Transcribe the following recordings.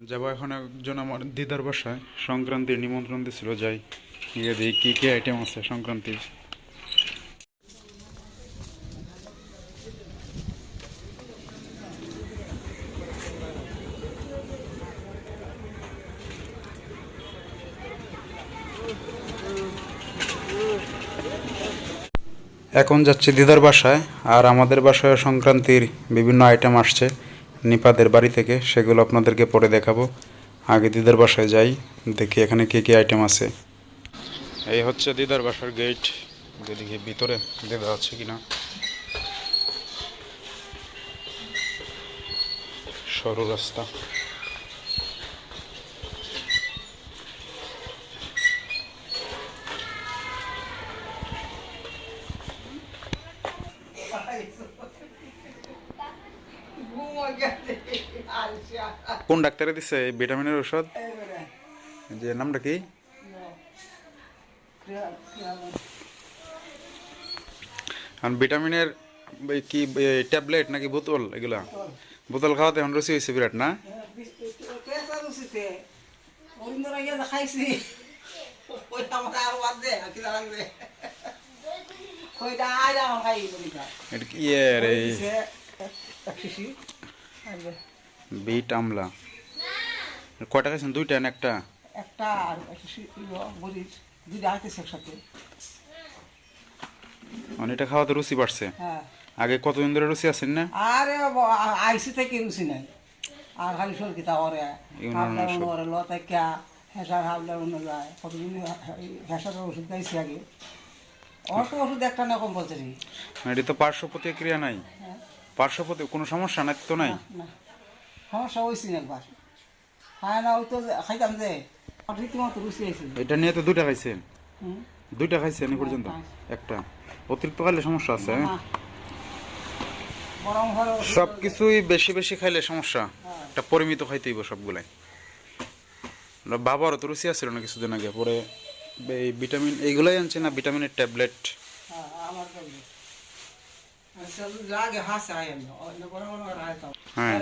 যাব এখন একজন আমার দিদার বাসায়। সংক্রান্তির নিমন্ত্রণ দিছিল, যাই গিয়ে দিই কী কী আইটেম আছে সংক্রান্তির। এখন যাচ্ছি দিদার বাসায়, আর আমাদের বাসায় সংক্রান্তির বিভিন্ন আইটেম আসছে। নিপাদের বাড়ি থেকে সেগুলো আপনাদেরকে পরে দেখাবো। আগে দিদার বাসায় যাই, দেখি এখানে কী কী আইটেম আছে। এই হচ্ছে দিদার বাসার গেট দেখি ভিতরে দিদা আছে কিনা। সরু রাস্তা। কোন ডাক্তারে দিছে এই ভিটামিনের ওষুধ যে নামটা কি? আর ভিটামিনের কি ট্যাবলেট নাকি বোতল এগুলা? বোতল। খাওয়াতে এখন রুচি হয়েছে বিরাট না? খাইছি। কইটা কি বিট আমলা। কয়টা খাইছেন? দুইটা না একটা? একটা আর শিশি বলিস দুইটা হাইতেছে একসাথে। মানে এটা খাওয়াতে রুচি বাড়ছে? হ্যাঁ। আগে কতদিন ধরে রুচি আছেন না? আরে আইসি থেকে রুচি নাই। আর খালি ওরে। এগুলো হাবলা সব- ওরে লতাইকা হেসার হাবলা উনো যায়। কতদিন হেসারের ওষুধ গাইছি আগে। অত ওষুধ একটা না কম্পালসারি। মানে এটা তো পার্শ্ব প্রতিক্রিয়া নাই। হ্যাঁ। পার্শ্ব প্রতি কোনো সমস্যা নাই তো নাই? না। সমস্যা হয়েছিল একবার। হ্যাঁ না ওই তো খাইতাম যে রীতিমতো রুচি হয়েছিল এটা নিয়ে তো দুইটা খাইছেন দুইটা খাইছেন এই পর্যন্ত। একটা। অতিরিক্ত খাইলে সমস্যা আছে। বরং সব কিছুই বেশি বেশি খাইলে সমস্যা। একটা পরিমিত খাইতে হইব সবগুলাই। বাবারও তো রুচি আসছিল না কিছুদিন আগে পরে এই ভিটামিন এইগুলাই আনছে না ভিটামিনের ট্যাবলেট। হ্যাঁ,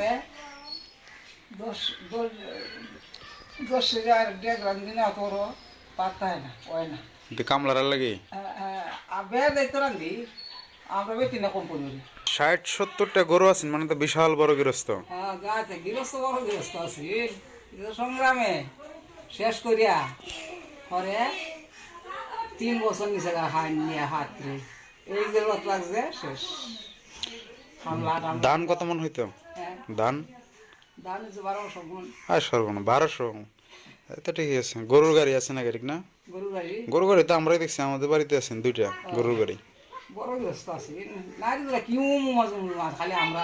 দশ- দশ- দশ হাজার গ্রাম দিনে অত বড় না, হয় না। কামলার লাগে? রান্ধি, আমরা না কম ষাট সত্তরটা গরু আছেন মানে তো বিশাল বড় গৃহস্থ। গৃহস্থ বড় গৃহস্থ আছি। সংগ্রামে শেষ করিয়া পরে তিন বছর নিচে হাত নিয়ে হাত রে। এই যে লত লাগছে শেষ। ধান কত মন হইতো? হ্যাঁ। ধান? আর বারোশো আছে। গরুর গাড়ি আছে না গাড়ি না? গরুর গাড়ি? তো আমরাই দেখছি আমাদের বাড়িতে আছেন দুইটা গরুর গাড়ি।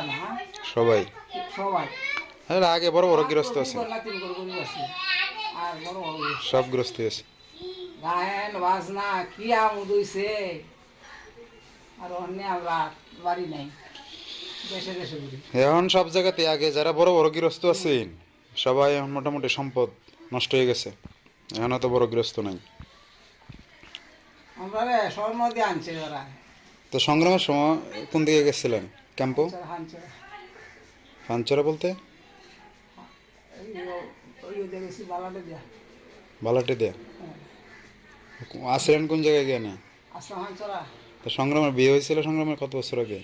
না সবাই। সবাই। হ্যাঁ আগে বড় বড় গৃহস্থ আছে। সব গৃহস্থ আছে। গায়ন বাজনা কি আমুদ হইছে? আর অন্য বাড়ি নাই। এখন সব জায়গাতে আগে যারা বড় বড় গৃহস্থ আছেন সবাই এখন মোটামুটি সম্পদ নষ্ট হয়ে গেছে। এখন তো বড় গৃহস্থ নাই। তো সংগ্রামের সময় কোন দিকে গেছিলেন? ক্যাম্পো? হানছে পাঞ্চরা বলতে? বালাটে দিয়া। বালাটে দেয়া? আসলেন কোন জায়গায় গিয়ে না? তো সংগ্রামের বিয়ে হয়েছিল সংগ্রামের কত বছর আগে?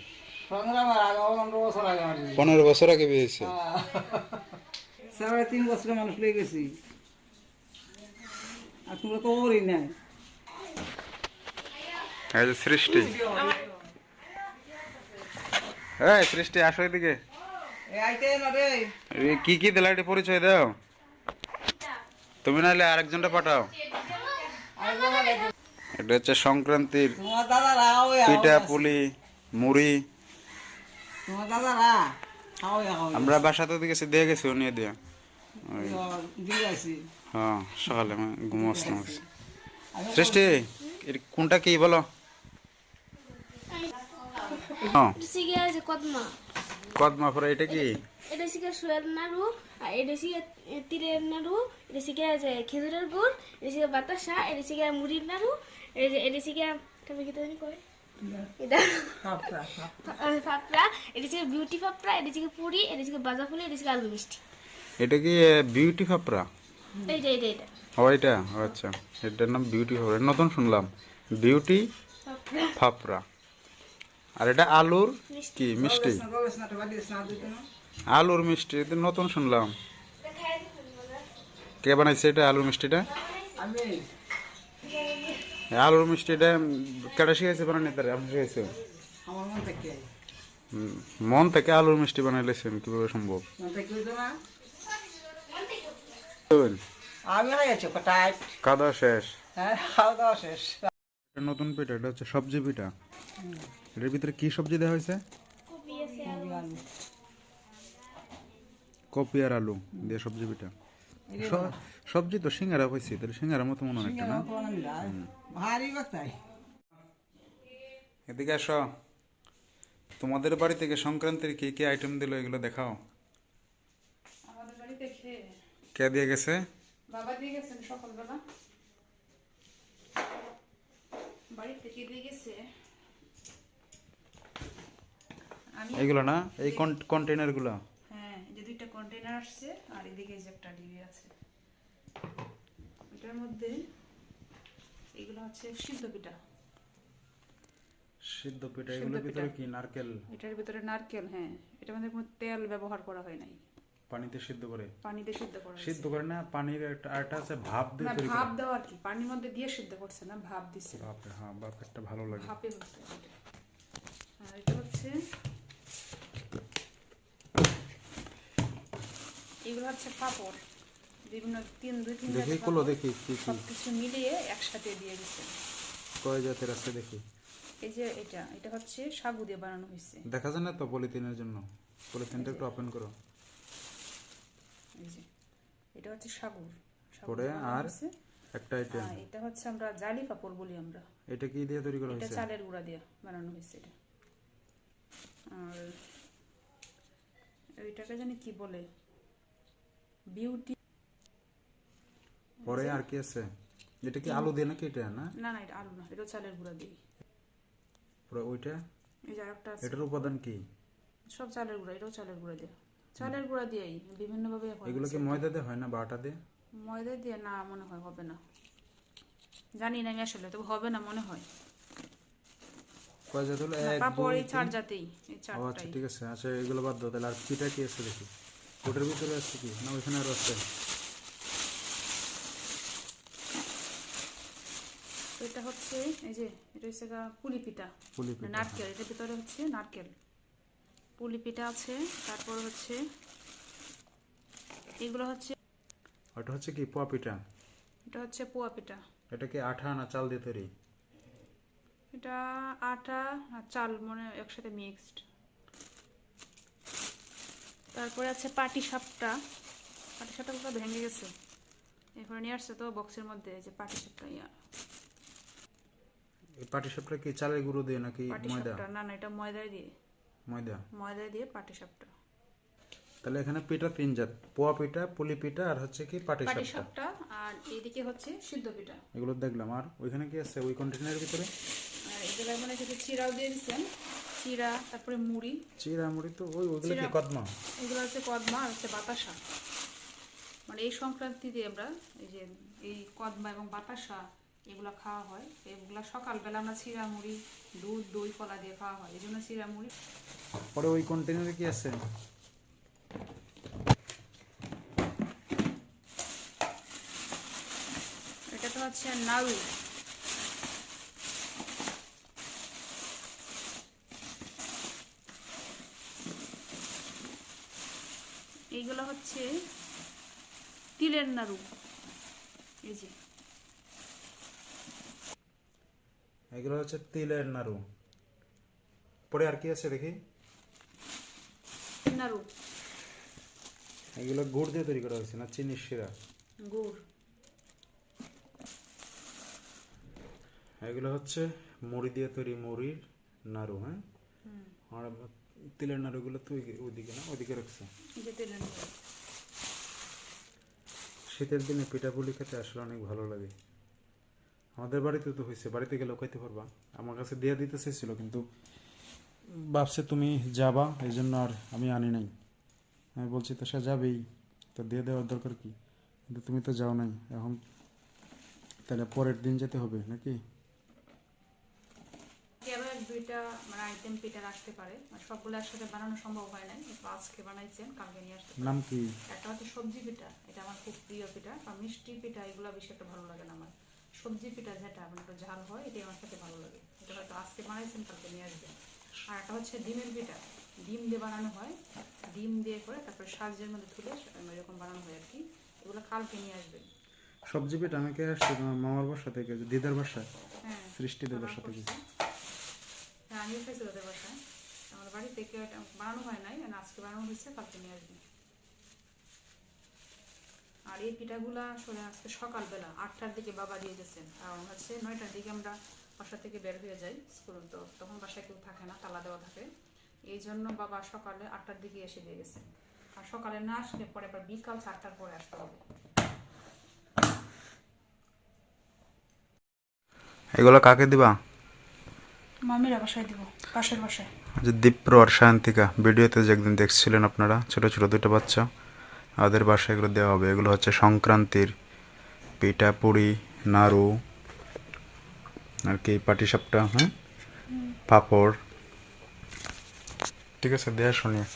পনেরো বছর আগে বিয়ে। পনেরো বছর আগে বিয়ে হয়েছে? সাড়ে তিন বছরে মানুষ লেগে গেছি। আর তোমরা তো ওরই নাই সৃষ্টি। এই সৃষ্টি আসো এদিকে। কি কি দিলা এটা পরিচয় দাও। তুমি নাহলে আরেকজনটা পাঠাও। এটা হচ্ছে সংক্রান্তির পিঠা পুলি মুড়ি। তোমার দাদারা খাও খাও আমরা বাসাতে গেছি দিয়ে গেছি নিয়ে দিয়া। হ্যাঁ সকালে সৃষ্টি কোনটা কি বলো? হ্যাঁ। কদমা। কদমা পরে এটা কি? এটা শিখে সোয়ার নাড়ু আর এটা শিখে তীরের নাড়ু এটা শিখে আছে খেজুরের গুড় এটা শিখে বাতাসা এটা শিখে মুড়ির নাড়ু এটা শিখে তবে কি করে এটা ফাপড়া এটা শিখে বিউটি ফাপড়া এটা শিখে পুরি এটা শিখে বাজা ফুলি এটা শিখে আলু মিষ্টি। এটা কি বিউটি ফাপড়া? এইটা এইটা এইটা। ও এটা আচ্ছা। এটার নাম বিউটি ফাপড়া। নতুন শুনলাম। বিউটি ফাপড়া। আর এটা আলুর কি মিষ্টি? আলুর মিষ্টি এটা নতুন শুনলাম। কে বানাইছে এটা আলুর মিষ্টিটা? আমি। আলুর মিষ্টিটা কেটে শিখাইছে বানানি তারা? আপনি শিখাইছে মন থেকে। আলুর মিষ্টি বানাইলেছেন কীভাবে সম্ভব? কাদা শেষ। হ্যাঁ নতুন পিঠা এটা হচ্ছে সবজি পিঠা। এটার ভিতরে কি সবজি দেওয়া হয়েছে? কপি আর আলু দিয়ে সবজি পিঠা। সবজি তো সিঙ্গারা হয়েছে তাহলে সিঙ্গারা মতো মনে হয় একটা না। এদিকে আসো। তোমাদের বাড়ি থেকে সংক্রান্তির কি কি আইটেম দিল এগুলো দেখাও? আমাদের কে? দিয়ে গেছে? বাবা দিয়ে গেছেন সকালবেলা। বাড়ি থেকে দিয়ে গেছে? আমি না? এই কন্টেনারগুলো হ্যাঁ এই যে দুইটা কন্টেনার আসছে আর এদিকে যে একটা ডিবি আছে। এটার মধ্যে এগুলো হচ্ছে সিদ্ধ পিঠা। সিদ্ধ পিঠা এগুলোর ভিতরে কি নারকেল? এটার ভিতরে নারকেল হ্যাঁ। এটার মধ্যে কোনো তেল ব্যবহার করা হয় নাই। পানিতে সিদ্ধ করে? পানিতে সিদ্ধ করা সিদ্ধ করে না পানির একটা আরেকটা আছে ভাপ দিয়ে না তৈরি ভাপ দেওয়া আর কি পানির মধ্যে দিয়ে সিদ্ধ করছে না ভাপ দিচ্ছে বাপরে হ্যাঁ বাপ একটা ভালো লাগে। ভাপে হচ্ছে আর এটা হচ্ছে এগুলো হচ্ছে পাপড়। বিভিন্ন তিন দুই তিন দেখি কুলো। দেখি কি কি? সবকিছু মিলিয়ে একসাথে দিয়ে দিচ্ছে। কয় জাতের আছে দেখি? এই যে এটা এটা হচ্ছে সাগু দিয়ে বানানো হয়েছে দেখা যায় না তো পলিথিনের জন্য? পলিথিনটা একটু ওপেন করো। এই যে এটা হচ্ছে সাগুর। সাগু পরে আর একটা আইটেম এটা হচ্ছে আমরা জালি পাপড় বলি আমরা। এটা কি দিয়ে তৈরি করা এটা চালের গুঁড়া দিয়ে বানানো হয়েছে এটা। আর ওইটাকে জানি কি বলে? বিউটি পরে আর কি আছে? এটা কি আলু দিয়ে নাকি এটা না? না না এটা আলু না এটা চালের গুঁড়া পরে ওইটা? এই যে আরেকটা আছে। এটার উপাদান কি? সব চালের গুঁড়া এটাও চালের গুঁড়া দিয়ে। চালের গুঁড়া দিয়েই বিভিন্ন ভাবে এগুলো কি ময়দা দিয়ে হয় না বা আটা দিয়ে? ময়দা দিয়ে না মনে হয় হবে না। জানি না আমি আসলে তবে হবে না মনে হয়। কয় জাত হলো? এক দুই এই চার তিন? জাতেই এই আচ্ছা চারটাই। ঠিক আছে। আচ্ছা এগুলো বাদ দাও তাহলে। আর পিঠা কি আছে দেখি? ওটার ভিতরে আছে কি? না ওইখানে আরও আছে। এটা হচ্ছে এই যে এটা হচ্ছে পুলি পিঠা। পুলি পিঠা, নারকেল এটার ভিতরে হচ্ছে নারকেল। পুলি পিঠা আছে তারপর হচ্ছে এগুলো হচ্ছে ওটা হচ্ছে কি পোয়া পিঠা? এটা হচ্ছে পোয়া পিঠা। এটা কি আঠা না চাল দিয়ে তৈরি? এটা আটা আর চাল মানে একসাথে মিক্সড তারপরে আছে পাটি সাপটা। পাটি সাপটা পুরো ভেঙে গেছে। এরপরে নিয়ে আসছে তো বক্সের মধ্যে যে পাটি সাপটা ইয়া। এই পাটি সাপটা কি চালের গুঁড়ো দিয়ে নাকি পাটি ময়দা? সাপটা না না এটা ময়দায় দিয়ে। ময়দা? ময়দায় দিয়ে পাটি সাপটা। তাহলে এখানে পিঠা তিন জাত পোয়া পিঠা পুলি পিঠা আর হচ্ছে কি পাটি পাটি সাপটা। আর এইদিকে হচ্ছে সিদ্ধ পিঠা। এগুলো দেখলাম। আর ওইখানে কি আছে? ওই কন্টেনারের ভিতরে? আর এগুলো মানে কিছু চিরাও দিয়ে দিচ্ছেন চিরা তারপরে মুড়ি। চিরা মুড়ি তো ওই ওইগুলো কি কদমা? এগুলো হচ্ছে কদমা আর হচ্ছে বাতাসা। মানে এই সংক্রান্তিতে আমরা এই যে এই কদমা এবং বাতাসা এগুলো খাওয়া হয়। এগুলো সকালবেলা আমরা চিরা মুড়ি দুধ দই কলা দিয়ে খাওয়া হয়। এই জন্য চিরা মুড়ি। পরে ওই কন্টেনারে কি আছে? এটা তো হচ্ছে নাড়ু। হচ্ছে তিলের নাড়ু। এই যে। এগুলো হচ্ছে তিলের নাড়ু। পরে আর কি আছে দেখি? নাড়ু। এগুলো গুড় দিয়ে তৈরি করা হয়েছে না চিনির শিরা? গুড়। এগুলো হচ্ছে মুড়ি দিয়ে তৈরি মুড়ির নাড়ু হ্যাঁ? আর তিলের নাড়ুগুলো তো ওই- ওইদিকে না ওইদিকে রাখছে। শীতের দিনে পিঠাপুলি খেতে আসলে অনেক ভালো লাগে। আমাদের বাড়িতে তো হয়েছে বাড়িতে গেলে খাইতে পারবা। আমার কাছে দিয়ে দিতে চেয়েছিল কিন্তু ভাবছে তুমি যাবা এই জন্য আর আমি আনি নাই। আমি বলছি তো সে যাবেই তো দিয়ে দেওয়ার দরকার কি? কিন্তু তুমি তো যাও নাই এখন তাহলে পরের দিন যেতে হবে নাকি? দুইটা মানে আইটেম পিঠা রাখতে পারে। মানে সবগুলো একসাথে বানানো সম্ভব হয় নাই। আজকে বানাইছেন কালকে নিয়ে আসতে নাম কি? একটা হচ্ছে সবজি পিঠা। এটা আমার খুব প্রিয় পিঠা। বা মিষ্টি পিঠা এগুলো বেশি একটা ভালো লাগে না আমার। সবজি পিঠা যেটা মানে একটু ঝাল হয় এটাই আমার খেতে ভালো লাগে। এটা হয়তো আজকে বানাইছেন কালকে নিয়ে আসবেন। আর একটা হচ্ছে ডিমের পিঠা। ডিম দিয়ে বানানো হয়। ডিম দিয়ে করে তারপরে সাজের মধ্যে তুলে এরকম বানানো হয় আর কি। এগুলো কালকে নিয়ে আসবেন। সবজি পেট আমি কে আসছি মামার বাসা থেকে দিদার বাসায় হ্যাঁ সৃষ্টি দিদার বাসা থেকে। আমিও খাইছি ওদের বাসায়। আমার বাড়ি থেকে বানানো হয় নাই, আর আজকে বানানো হয়েছে, কালকে নিয়ে আসবেন আর এই পিঠাগুলা আসলে আজকে সকালবেলা আটটার দিকে বাবা দিয়ে গেছেন কারণ হচ্ছে নয়টার দিকে আমরা বাসা থেকে বের হয়ে যাই স্কুল, তো তখন বাসায় কেউ থাকে না, তালা দেওয়া থাকে। এই জন্য বাবা সকালে আটটার দিকে এসে দিয়ে গেছেন আর সকালে না আসলে পরে আবার বিকাল চারটার পরে আসতে হবে। এগুলো কাকে দিবা? মামিরা বাসায় দিব পাশের বাসায়। যে দীপ্র আর সায়ন্তিকা ভিডিওতে যে একদিন দেখছিলেন আপনারা ছোট ছোট দুটো বাচ্চা ওদের বাসায় এগুলো দেওয়া হবে। এগুলো হচ্ছে সংক্রান্তির পিঠা পুরি নাড়ু আর কি পাটিসাপটা হ্যাঁ? পাপড়। ঠিক আছে দেয়া শুনিয়ে।